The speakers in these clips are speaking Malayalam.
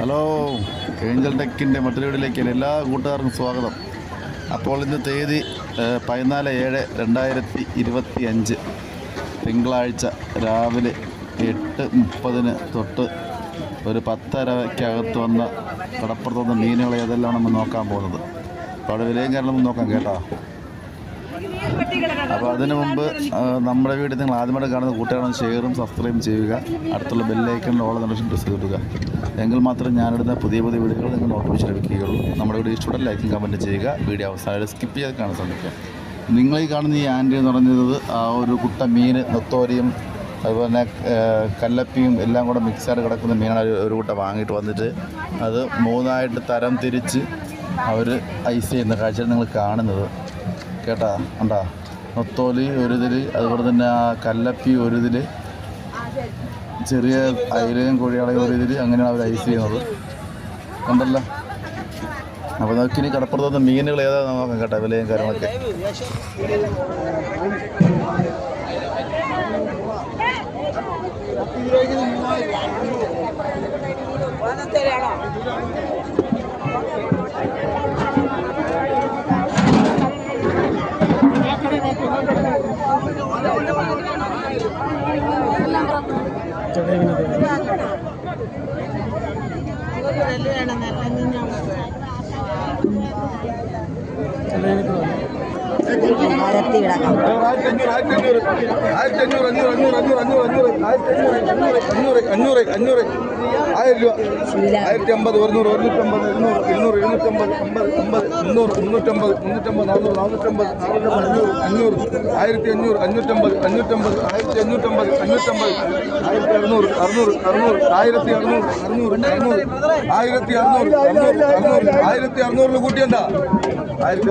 ഹലോ ഏഞ്ചൽ ടെക്കിന്റെ മറ്റൊരുവിടിലേക്ക് എല്ലാ കൂട്ടുകാർക്കും സ്വാഗതം. അപ്പോൾ ഇന്ന് തീയതി പതിനാല് ഏഴ് രണ്ടായിരത്തി ഇരുപത്തി അഞ്ച് തിങ്കളാഴ്ച രാവിലെ എട്ട് മുപ്പതിന് തൊട്ട് ഒരു പത്തരയ്ക്കകത്ത് വന്ന കടപ്പുറത്ത് വന്ന മീനുകൾ ഏതെല്ലാം നമ്മൾ നോക്കാൻ പോകുന്നത്. അപ്പോൾ അവിടെ വിലയും കാരണം നോക്കാം കേട്ടോ. അപ്പോൾ അതിനു മുമ്പ് നമ്മുടെ വീട്ടിൽ നിങ്ങൾ ആദ്യമായിട്ട് കാണുന്ന കൂട്ടുകാരും ഷെയറും സബ്സ്ക്രൈബ് ചെയ്യുക. അടുത്തുള്ള ബെല്ലൈക്കണിൽ ഓൾ നോട്ടിഫിക്കേഷൻ പ്രസ് ചെയ്തിടുക എങ്കിൽ മാത്രം ഞാനിടുന്ന പുതിയ പുതിയ വീഡിയോകൾ നിങ്ങൾ നോട്ടിഫിക്കേഷൻ ലഭിക്കുകയുള്ളൂ. നമ്മുടെ വീഡിയോ ഇഷ്ടപ്പെട്ട ലൈക്കും കമന്റ് ചെയ്യുക. വീഡിയോ അവസാനം സ്കിപ്പ് ചെയ്ത് കാണാൻ ശ്രമിക്കുക. നിങ്ങൾ ഈ കാണുന്ന ഈ ആന്റി എന്ന് പറയുന്നത് ആ ഒരു കുട്ട മീൻ നൊത്തോരിയും അതുപോലെ തന്നെ കല്ലപ്പിയും എല്ലാം കൂടെ മിക്സായിട്ട് കിടക്കുന്ന മീനാണ് ഒരു കൂട്ടം വാങ്ങിയിട്ട് വന്നിട്ട് അത് മൂന്നായിട്ട് തരം തിരിച്ച് അവർ ഐസ് ചെയ്യുന്ന കാഴ്ചയാണ് നിങ്ങൾ കാണുന്നത്. കേട്ടാ കണ്ടാ? നൊത്തോലി ഒരുതിൽ അതുപോലെ തന്നെ ആ കല്ലപ്പി ഒരുതിൽ ചെറിയ അയിലയും കോഴിയാളയും ഒരുതിൽ അങ്ങനെയാണ് അവർ ഐസ് ചെയ്യുന്നത്. കണ്ടല്ലോ? അപ്പോൾ നമുക്ക് ഇനി കടപ്പുറത്ത് മീനുകൾ ഏതാണെന്ന് നോക്കാം കേട്ടോ വിലയും കാര്യങ്ങളൊക്കെ. ചെറിയ നിരത്തി കിടക്കാം ആയിരത്തി അഞ്ഞൂറ് അഞ്ഞൂറ് അഞ്ഞൂറ് അഞ്ഞൂറ് അഞ്ഞൂറ് അഞ്ഞൂറ് ആയിരത്തി അഞ്ഞൂറ് അഞ്ഞൂറ് അഞ്ഞൂറ് അഞ്ഞൂറ് ആയിരം രൂപ ആയിരത്തി അമ്പത് ഒരുന്നൂറ് ഒരുന്നൂറ്റമ്പത് ഇരുന്നൂറ് ഇരുന്നൂറ് ഇരുന്നൂറ്റമ്പത് അമ്പത് അമ്പത് മുന്നൂറ് മുന്നൂറ്റമ്പത് മുന്നൂറ്റമ്പത് നാനൂറ് നാനൂറ്റമ്പത് നാനൂറ്റമ്പത് അഞ്ഞൂറ് അഞ്ഞൂറ് ആയിരത്തി അഞ്ഞൂറ് അഞ്ഞൂറ്റമ്പത് അഞ്ഞൂറ്റമ്പത് ആയിരത്തി അഞ്ഞൂറ്റമ്പത് അഞ്ഞൂറ്റമ്പത് ആയിരത്തി അറുന്നൂറ് അറുന്നൂറ് അറുന്നൂറ് ആയിരത്തി അറുന്നൂറ് അറുന്നൂറ് അറുന്നൂറ് ആയിരത്തി അറുന്നൂറ് അറുന്നൂറ് അറുന്നൂറ് ആയിരത്തി അറുന്നൂറിൽ കൂട്ടിയെന്താ ആയിരത്തി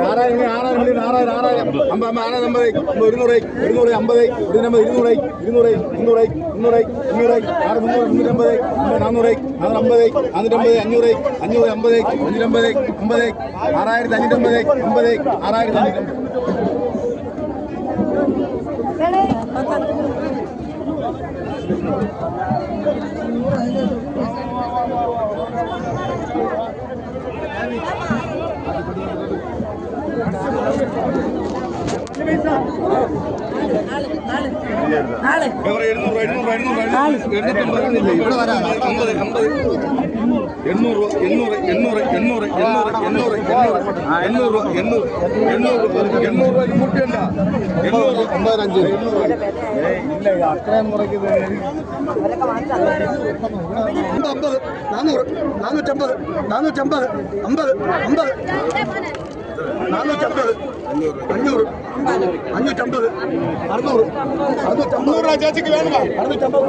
ആറായിരം ആറായിരം മണി ആറായിരം ആറായിരം ആറായിരം അമ്പത് ഒരുന്നൂറ് ഇരുന്നൂറ് അമ്പത് ഇരുന്നൂറ് ഇരുന്നൂറ് ഇരുന്നൂറ് മുന്നൂറ് മുന്നൂറ് അഞ്ഞൂറ് ആറ് മുന്നൂറ് മുന്നൂറ്റമ്പത് അമ്പത് നാന്നൂറ് നാന്നൂറ്റമ്പത് നാന്നൂറ്റമ്പത് അഞ്ഞൂറ് അഞ്ഞൂറ് അമ്പത് അഞ്ഞൂറ്റമ്പത് അമ്പത് ആറായിരത്തി അഞ്ഞൂറ്റമ്പത് അമ്പത് ആറായിരത്തി അഞ്ഞൂറ്റമ്പത് Thank എഴുന്നൂറ് എഴുന്നൂറ് എഴുന്നൂറ് എഴുന്നൂറ്റമ്പത് ഇവിടെ വരാം അമ്പത് അമ്പത് എണ്ണൂറ് എണ്ണൂറ് എണ്ണൂറ് എണ്ണൂറ് എണ്ണൂറ് എണ്ണൂറ് എണ്ണൂറ് എണ്ണൂറ് എണ്ണൂറ് എണ്ണൂറ് എണ്ണൂറ് രൂപ കൂട്ടിയണ്ട എണ്ണൂറ് അമ്പതിനഞ്ച് ഇല്ല അത്രയും കുറയ്ക്കുന്നത് അമ്പത് നാനൂറ് നാനൂറ്റമ്പത് നാനൂറ്റമ്പത് അമ്പത് അമ്പത് നാനൂറ്റമ്പത് അഞ്ഞൂറ്. അഞ്ഞൂറ്റമ്പത്. അറുന്നൂറ്. അറുന്നൂറ്റമ്പത്. ചേച്ചിക്ക് വേണം? അറുന്നൂറ്റമ്പത്.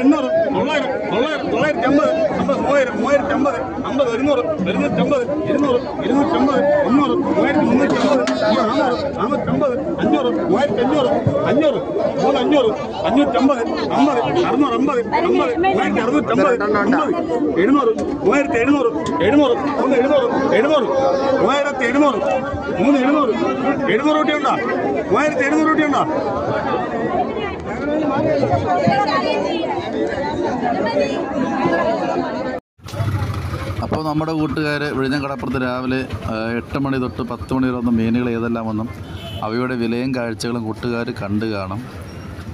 എണ്ണൂറ്. തൊള്ളായിരം. തൊള്ളായിരം. തൊള്ളായിരത്തി അമ്പത്. അമ്പത്. മൂവായിരം. മൂവായിരത്തി അമ്പത്. അമ്പത്. ഒരുന്നൂറ്. ഒരുന്നൂറ്റമ്പത്. ഇരുന്നൂറ്. ഇരുന്നൂറ്റമ്പത് മുന്നൂറ് മൂവായിരത്തി മുന്നൂറ്റി അമ്പത് നാന്നൂറ് നാന്നൂറ്റമ്പത് അഞ്ഞൂറ് മൂവായിരത്തി അഞ്ഞൂറ് അഞ്ഞൂറ് മൂന്ന് അഞ്ഞൂറ് അഞ്ഞൂറ്റമ്പത് അമ്പത് അറുന്നൂറ് അമ്പത് അമ്പത് മൂവായിരത്തി അറുന്നൂറ്റമ്പത് അമ്പത് എഴുന്നൂറ് മൂവായിരത്തി എഴുന്നൂറ് എഴുന്നൂറ് മൂന്ന് എഴുന്നൂറ് എഴുന്നൂറ് മൂവായിരത്തി എഴുന്നൂറ് മൂന്ന് എഴുന്നൂറ് എഴുന്നൂറ് രൂപയുണ്ടോ മൂവായിരത്തി എഴുന്നൂറ് രൂപയുണ്ടോ അപ്പോൾ നമ്മുടെ കൂട്ടുകാർ വിഴിഞ്ഞം കടപ്പുറത്ത് രാവിലെ എട്ട് മണി തൊട്ട് പത്ത് മണി വരെ വന്ന മീനുകൾ ഏതെല്ലാം വന്നും അവയുടെ വിലയും കാഴ്ചകളും കൂട്ടുകാർ കണ്ടു കാണും.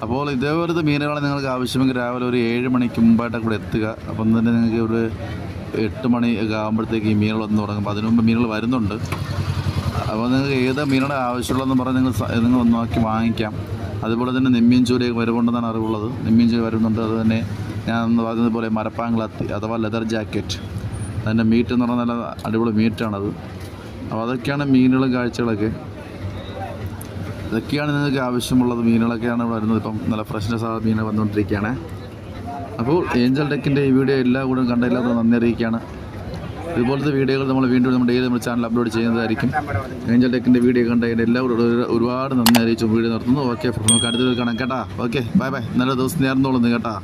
അപ്പോൾ ഇതേപോലത്തെ മീനുകളെ നിങ്ങൾക്ക് ആവശ്യമെങ്കിൽ രാവിലെ ഒരു ഏഴ് മണിക്ക് മുമ്പായിട്ടൊക്കെ ഇവിടെ എത്തുക. അപ്പം തന്നെ നിങ്ങൾക്ക് ഒരു എട്ട് മണി ഒക്കെ ആകുമ്പോഴത്തേക്ക് ഈ മീനുകൾ വന്ന് തുടങ്ങും. അപ്പോൾ അതിനു മുമ്പ് മീനുകൾ വരുന്നുണ്ട്. അപ്പോൾ നിങ്ങൾക്ക് ഏത് മീനുടെ ആവശ്യമുള്ളതെന്ന് പറഞ്ഞാൽ നിങ്ങൾ നിങ്ങൾ നോക്കി വാങ്ങിക്കാം. അതുപോലെ തന്നെ നിമ്മിയൻ ചൂരയൊക്കെ വരുമുണ്ടെന്നാണ് അറിവുള്ളത്. നിമ്മിയൻ ചൂര വരുന്നുണ്ട്. അതുതന്നെ ഞാൻ പറഞ്ഞതുപോലെ മരപ്പാങ്കളത്തി അഥവാ ലെതർ ജാക്കറ്റ്. അതിന്റെ മീറ്റ് എന്ന് പറഞ്ഞാൽ നല്ല അടിപൊളി മീറ്റാണത് അപ്പോൾ അതൊക്കെയാണ് മീനുകളും കാഴ്ചകളൊക്കെ. ഇതൊക്കെയാണ് നിങ്ങൾക്ക് ആവശ്യമുള്ളത്. മീനുകളൊക്കെയാണ് വരുന്നത്. ഇപ്പം നല്ല ഫ്രഷ്നെസ് ആ മീൻ വന്നുകൊണ്ടിരിക്കുകയാണ്. അപ്പോൾ ഏഞ്ചൽ ടെക്കിന്റെ ഈ വീഡിയോ എല്ലാ കൂടെ കണ്ടതില്ലാത്ത നന്ദി അറിയിക്കുകയാണ്. ഇതുപോലത്തെ വീഡിയോകൾ നമ്മൾ വീണ്ടും നമ്മുടെ ഡെയിലി നമ്മുടെ ചാനൽ അപ്ലോഡ് ചെയ്യുന്നതായിരിക്കും. ഏഞ്ചൽ ടെക്കിന്റെ വീഡിയോ കണ്ടതിന്റെ എല്ലാവരും ഒരു- ഒരുപാട് നന്ദി അറിയിച്ചു. വീഡിയോ നടത്തുന്നു ഓക്കെ നമുക്ക് അടുത്തൊരു കാണാം കേട്ടാ. ഓക്കെ ബൈ ബൈ നല്ല ദിവസം നേർന്നോളുന്നു കേട്ടാ.